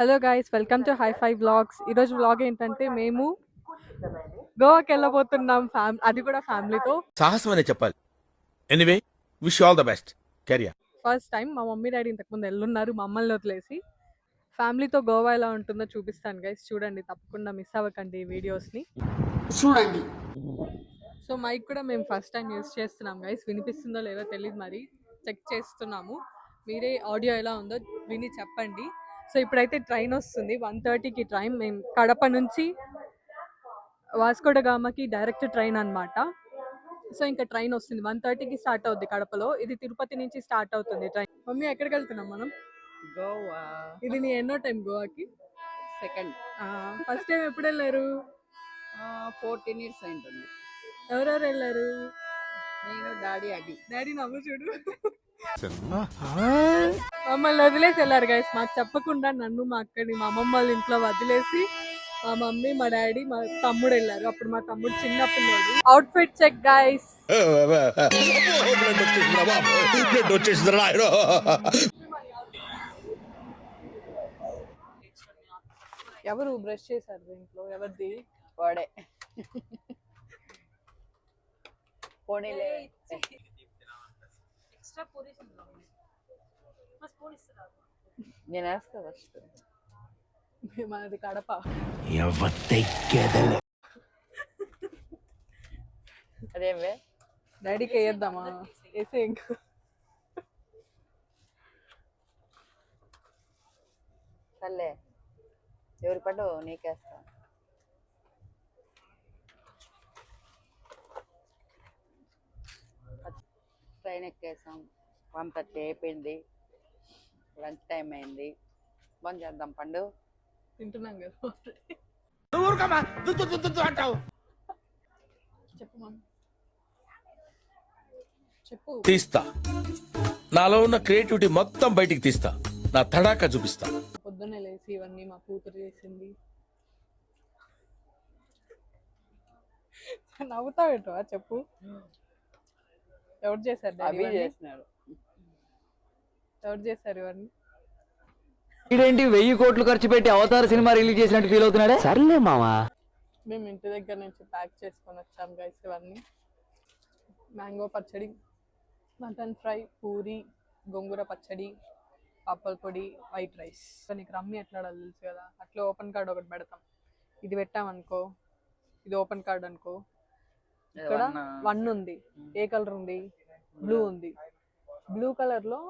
Hello guys welcome to hi fi vlogs ఈరోజు blog ఏంటంటే మేము గోవాకి వెళ్ళబోతున్నాం ఫ్యామ్ అది కూడా ఫ్యామిలీతో సాహసం అనే చెప్పాలి anyway wish all the best career first time మా మమ్మీ డాడీ ఇంతకుముందు వెళ్ళున్నారు మమ్మల్ని వదిలేసి. ఫ్యామిలీతో గోవా ఎలా ఉంటుందో చూపిస్తాను గైస్ చూడండి తప్పకుండా మిస్ అవ్వకండి ఈ వీడియోస్ని చూడండి. సో మైక్ కూడా మేము ఫస్ట్ టైం యూస్ చేస్తున్నాం గైస్ వినిపిస్తుందో లేదో తెలియదు మరి. చెక్ చేస్తున్నాము. మీరే ఆడియో ఎలా ఉందో విని చెప్పండి. సో ఇప్పుడైతే ట్రైన్ వస్తుంది. వన్ థర్టీకి ట్రైన్. మేము కడప నుంచి వాస్కోడ గామకి డైరెక్ట్ ట్రైన్ అన్నమాట. సో ఇంకా ట్రైన్ వస్తుంది. వన్ థర్టీకి స్టార్ట్ అవుద్ది కడపలో. ఇది తిరుపతి నుంచి స్టార్ట్ అవుతుంది ట్రైన్. మమ్మీ ఎక్కడికి వెళ్తున్నాం మనం? గోవా. ఇది నీ ఎన్నో టైం గోవాకి? సెకండ్. ఫస్ట్ టైం ఎప్పుడు వెళ్ళారు? ఫోర్టీన్ ఇయర్స్ అయింటుంది. ఎవరెవరు వెళ్ళారు? నేను డాడీ అడి డాడీ నవ్వు చూడు. మమ్మల్ని వదిలేసి వెళ్ళారు గైస్ మాకు చెప్పకుండా నన్ను మా అక్కని మా అమ్మమ్మ వాళ్ళ ఇంట్లో వదిలేసి మా మమ్మీ మా డాడీ మా తమ్ముడు వెళ్ళారు అప్పుడు మా తమ్ముడు చిన్న పిల్లోడు అవుట్ ఫిట్ చెక్ గైస్ ఎవరు బ్రష్ చేశారు ఇంట్లో ఎవరిది వాడే పోనీలే నేను వేస్తా ఫస్ట్ మనది కడప. అదేమే డాడీకి వేయద్దామా వేసే ఇంకా సర్లే. ఎవరి పడ్డు నీకేస్తా. ట్రైన్ ఎక్కేసాం. వన్ థర్టీ అయిపోయింది. లంచ్ టైం అయింది. బంద్ చేద్దాం పండు. తింటున్నాం కదా. చెప్పు మమ్మీ చెప్పు. తీస్తా. నాలో ఉన్న క్రియేటివిటీ మొత్తం బయటికి తీస్తా. నా తడాకా చూపిస్తా. పొద్దున్నే లేచి ఇవన్నీ మా కూతురు చేసింది. నవ్వుతా పెట్టవా చెప్పు. ఎవరు చేశారు అవి? చేసినాడు ఎవరు చేశారు ఇవన్నీ? ఇదేంటి వెయ్యి కోట్లు ఖర్చు పెట్టి అవతార సినిమా రిలీజ్ చేసినట్టు ఫీల్ అవుతున్నాడే? సర్లే మావా. మేము ఇంటి దగ్గర నుంచి ప్యాక్ చేసుకొని వచ్చాం గైస్ ఇవన్నీ. మ్యాంగో పచ్చడి మటన్ ఫ్రై పూరి గోంగూర పచ్చడి పప్పల పొడి వైట్ రైస్ నీకు రమ్మి ఎట్లా ఆడాలో తెలుసు కదా. అట్లా ఓపెన్ కార్డ్ ఒకటి పెడతాం. ఇది పెట్టామనుకో ఇది ఓపెన్ కార్డ్ అనుకో ఇక్కడ వన్ ఉంది. ఏ కలర్ ఉంది? బ్లూ ఉంది. బ్లూ కలర్లో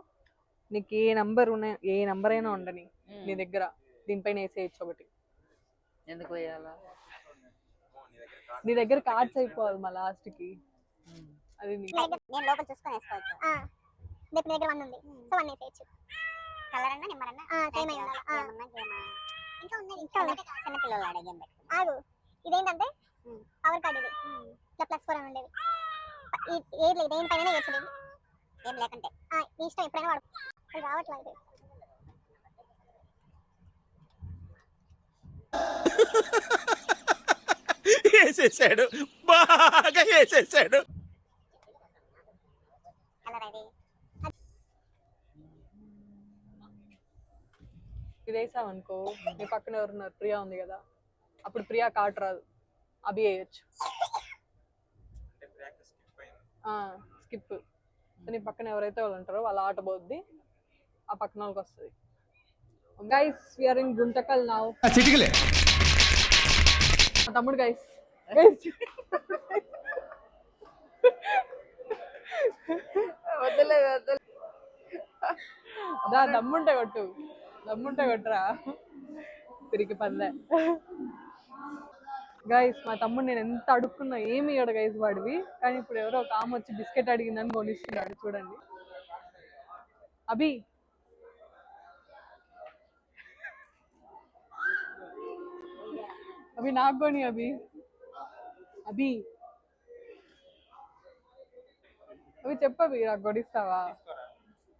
నీకు ఏ నంబర్ ఉన్న ఏ నంబర్ అయినా ఉండని నీ దగ్గర. దీనిపైన వేసేయచ్చు ఒకటి. ఎందుకు వేయాలా? నీ దగ్గర కార్డ్స్ అయిపోవాలి మా లాస్ట్కి అది నీ నేను లోపల చూసుకొని వేసుకోవచ్చు. రేపు నీ దగ్గర వన్ ఉంది. సో వన్ వేసేయచ్చు. కలర్ అన్నా నెంబర్ అన్నా. సేమ్ అయి ఉండాలి ఏమన్నా గేమ్ ఇంకా ఉన్నది ఇంకా ఉన్నది చిన్న పిల్లలు ఆడే గేమ్ ఆగు. ఇదేంటంటే పవర్ కార్డ్ ఇది ఇట్లా ప్లస్ ఫోర్ అని ఉండేది. ఏది లేదు దేని పైన వేయచ్చు నేను ఏం లేకుంటే. ఆ, నీ ఇష్టం ఎప్పుడైనా వాడు అది రావట్లేదు వేసేసాడు బాగా వేసేసాడు కలర్ అది ఇది వేసామనుకో నీ పక్కన ఎవరున్నారు? ప్రియా ఉంది కదా. అప్పుడు ప్రియా కార్డ్ రాదు. అభి వేయచ్చు స్కిప్ నీ పక్కన ఎవరైతే వాళ్ళు ఉంటారో వాళ్ళ ఆట పోద్ది ఆ పక్కన వాళ్ళకి వస్తుంది. Guys we're in Guntakal now తమ్ముడు గైస్ వద్దులే వద్దులే దా దమ్ముంటే కొట్టు. దమ్ముంటే కొట్టురా. తిరిగి పల్లె గైస్ మా తమ్ముడు నేను ఎంత అడుక్కున్నా ఏమి ఇవ్వడు గైస్ వాడివి. కానీ ఇప్పుడు ఎవరో ఒక ఆమె వచ్చి బిస్కెట్ అడిగిందని కొనిస్తున్నాడు చూడండి. అభి. అభి నాకు కొని అభి. అభి. అవి చెప్పవి నాకు కొనిస్తావా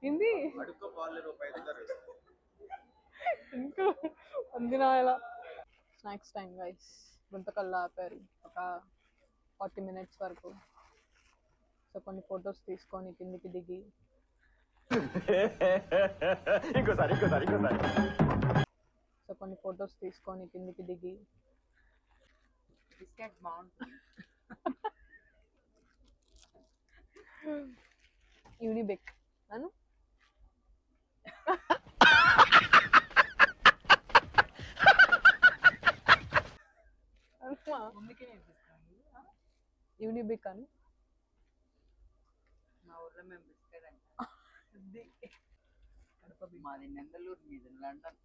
ఏంది ఇంకా అందిన ఎలా స్నాక్స్ టైం గైస్ గుంతకల్లా ఆపారు. ఒక ఫార్టీ మినిట్స్ వరకు. సో కొన్ని ఫొటోస్ తీసుకొని కిందికి దిగి. ఇంకోసారి ఇంకోసారి ఇంకోసారి. ఫొటోస్ తీసుకొని కిందికి దిగి. బిస్కెట్ బాగుంటుంది. యూనిబెక్. అను నేర్పిస్తాను యూనిబిక్ అని. మా ఊర్లో మేము బిస్కెట్ అంటే మాది నెంగళూరు మీది లండన్.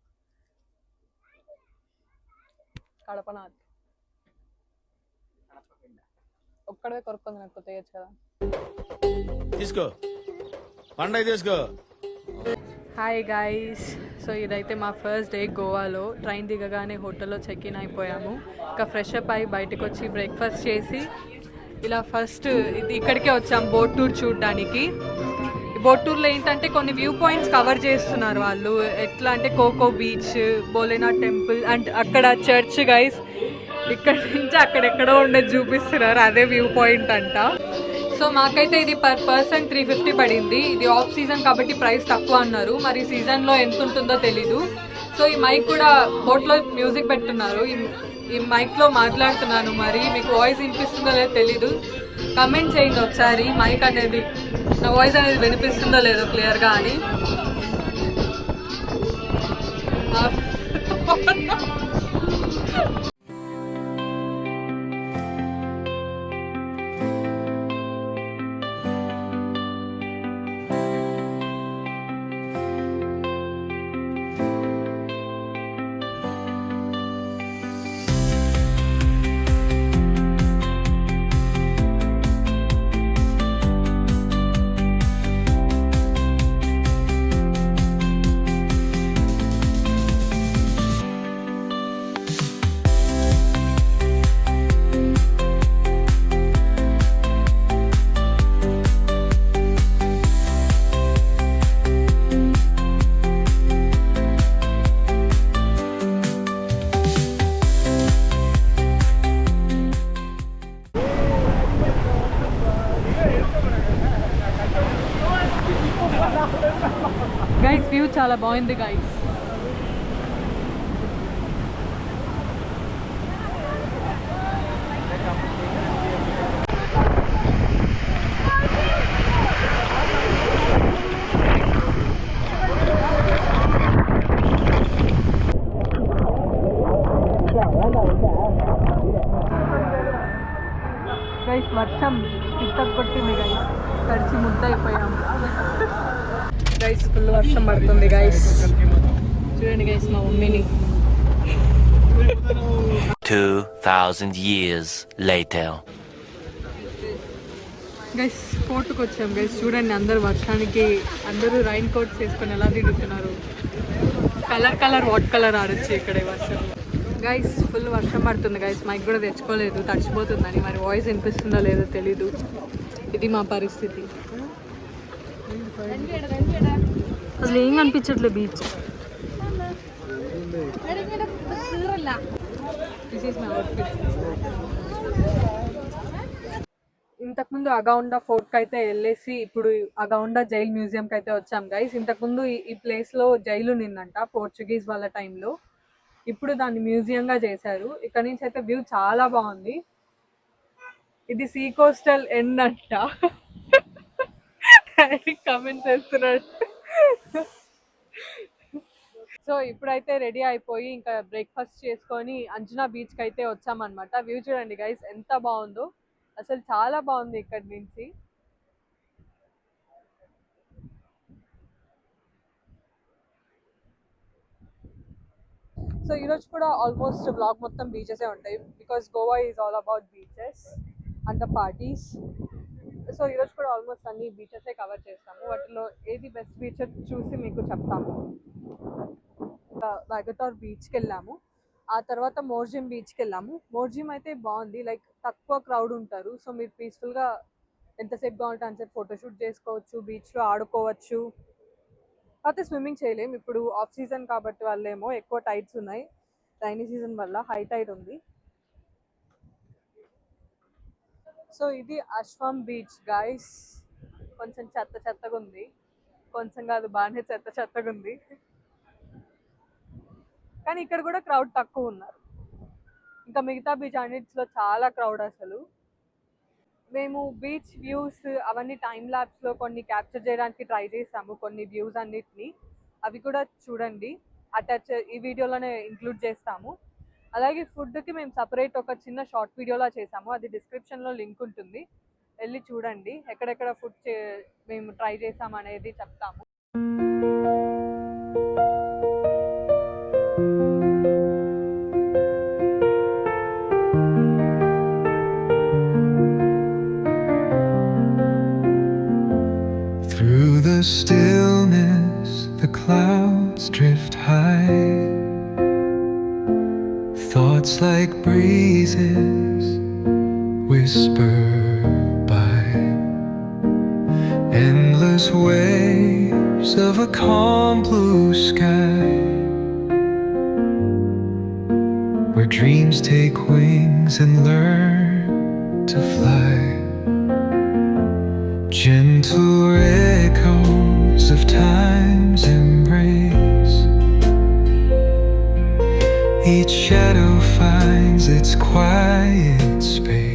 కడప నాది కడప పిండ. ఒక్కడే కొరుక్కుంది నాకు తెయచ్చు కదా. తీసుకో. పండగ తీసుకో. హాయ్ గాయస్ సో ఇదైతే మా ఫస్ట్ డే గోవాలో ట్రైన్ దిగగానే హోటల్లో చెక్ ఇన్ అయిపోయాము. ఇంకా ఫ్రెష్ అప్ అయి బయటకు వచ్చి బ్రేక్ఫాస్ట్ చేసి ఇలా ఫస్ట్ ఇది ఇక్కడికే వచ్చాం బోట్ టూర్ చూడడానికి. ఈ బోట్ టూర్లో ఏంటంటే కొన్ని వ్యూ పాయింట్స్ కవర్ చేస్తున్నారు వాళ్ళు. ఎట్లా అంటే coco beach Bholenath temple and అక్కడ చర్చ్ గైస్ ఇక్కడ నుంచి అక్కడెక్కడో ఉండేది చూపిస్తున్నారు. అదే వ్యూ పాయింట్ అంట. సో మాకైతే ఇది పర్ పర్సన్ త్రీ ఫిఫ్టీ పడింది. ఇది ఆఫ్ సీజన్ కాబట్టి ప్రైస్ తక్కువ అన్నారు. మరి సీజన్లో ఎంత ఉంటుందో తెలీదు. సో ఈ మైక్ కూడా బోట్లో మ్యూజిక్ పెట్టున్నారు. ఈ- మైక్లో మాట్లాడుతున్నాను మరి. మీకు వాయిస్ వినిపిస్తుందో లేదో తెలీదు. కమెంట్ చేయండి ఒకసారి. మైక్ అనేది నా వాయిస్ అనేది వినిపిస్తుందో లేదో క్లియర్గా అని. గైస్ వ్యూ చాలా బాగుంది గైస్ గైస్ వర్షం పిట్టకు కొట్టింది గైస్ తడిచి ముద్ద అయిపోయాము గైస్ ఫుల్ వర్షం పడుతుంది గైస్ చూడండి గైస్ మా మమ్మీని. 2,000 years later. గైస్ ఫోర్ట్కి వచ్చాం గైస్ చూడండి అందరు వర్షానికి అందరూ రైన్ కోట్స్ వేసుకొని ఎలా తిరుగుతున్నారు. కలర్ కలర్ వాట్ కలర్ ఆడొచ్చు ఇక్కడ వర్షం? గైస్ ఫుల్ వర్షం పడుతుంది గైస్ మైక్ కూడా తెచ్చుకోలేదు తడిచిపోతుందని. మరి వాయిస్ వినిపిస్తుందో లేదో తెలీదు. ఇది మా పరిస్థితి. అసలు ఏం కనిపించట్లే బీచ్ ఇంతకుముందు అగౌండా ఫోర్ట్కి అయితే వెళ్ళేసి ఇప్పుడు అగౌండా జైల్ మ్యూజియంకి అయితే వచ్చాం గైస్ ఇంతకుముందు ఈ- ప్లేస్లో జైలు నిన్నంట పోర్చుగీస్ వాళ్ళ టైంలో ఇప్పుడు దాన్ని మ్యూజియంగా చేశారు. ఇక్కడ నుంచి అయితే వ్యూ చాలా బాగుంది. ఇది సీ కోస్టల్ ఎండ్ అంట. కమెంట్ చేస్తున్నాడు సో ఇప్పుడైతే రెడీ అయిపోయి ఇంకా బ్రేక్ఫాస్ట్ చేసుకొని అంజనా బీచ్కి అయితే వచ్చామన్నమాట. వ్యూ చూడండి గైస్ ఎంత బాగుందో. అసలు చాలా బాగుంది ఇక్కడ నుంచి. సో ఈరోజు కూడా ఆల్మోస్ట్ బ్లాగ్ మొత్తం బీచెసే ఉంటాయి. Because Goa is all about beaches and the parties so ఈరోజు కూడా ఆల్మోస్ట్ అన్ని బీచెసే కవర్ చేస్తాము. వాటిలో ఏది బెస్ట్ బీచ్ చూసి మీకు చెప్తాము. వాగటార్ బీచ్కి వెళ్ళాము. ఆ తర్వాత మోర్జిమ్ బీచ్కి వెళ్ళాము. మోర్జిమ్ అయితే బాగుంది. లైక్ తక్కువ క్రౌడ్ ఉంటారు. సో మీరు పీస్ఫుల్గా ఎంతసేపు కావాలంటే అంతసేపు ఫోటోషూట్ చేసుకోవచ్చు బీచ్లో ఆడుకోవచ్చు. కాకపోతే స్విమ్మింగ్ చేయలేము. ఇప్పుడు ఆఫ్ సీజన్ కాబట్టి వాళ్ళేమో ఎక్కువ టైట్స్ ఉన్నాయి. రైనీ సీజన్ వల్ల హై టైట్ ఉంది. సో ఇది అశ్వం బీచ్ గాయస్ కొంచెం చెత్త చెత్తగా ఉంది. కొంచెం కాదు బాగానే చెత్త చెత్తగా ఉంది. కానీ ఇక్కడ కూడా క్రౌడ్ తక్కువ ఉన్నారు. ఇంకా మిగతా బీచ్ అన్నిటిలో చాలా క్రౌడ్ అసలు. మేము బీచ్ వ్యూస్ అవన్నీ టైం ల్యాబ్స్లో కొన్ని క్యాప్చర్ చేయడానికి ట్రై చేసాము కొన్ని వ్యూస్ అన్నిటిని. అవి కూడా చూడండి. అటాచ్ ఈ వీడియోలోనే ఇంక్లూడ్ చేస్తాము. అలాగే ఫుడ్కి మేము సపరేట్ ఒక చిన్న షార్ట్ వీడియోలా చేసాము. అది డిస్క్రిప్షన్లో లింక్ ఉంటుంది. వెళ్ళి చూడండి. ఎక్కడెక్కడ ఫుడ్ మేము ట్రై చేసాం అనేది చెప్తాము. Through the stillness, the clouds drift high. Thoughts like breezes whisper by. Endless waves of a calm blue sky. Where dreams take wings and learn to fly. Gentle echoes of time's embrace. Each shadow finds its quiet space.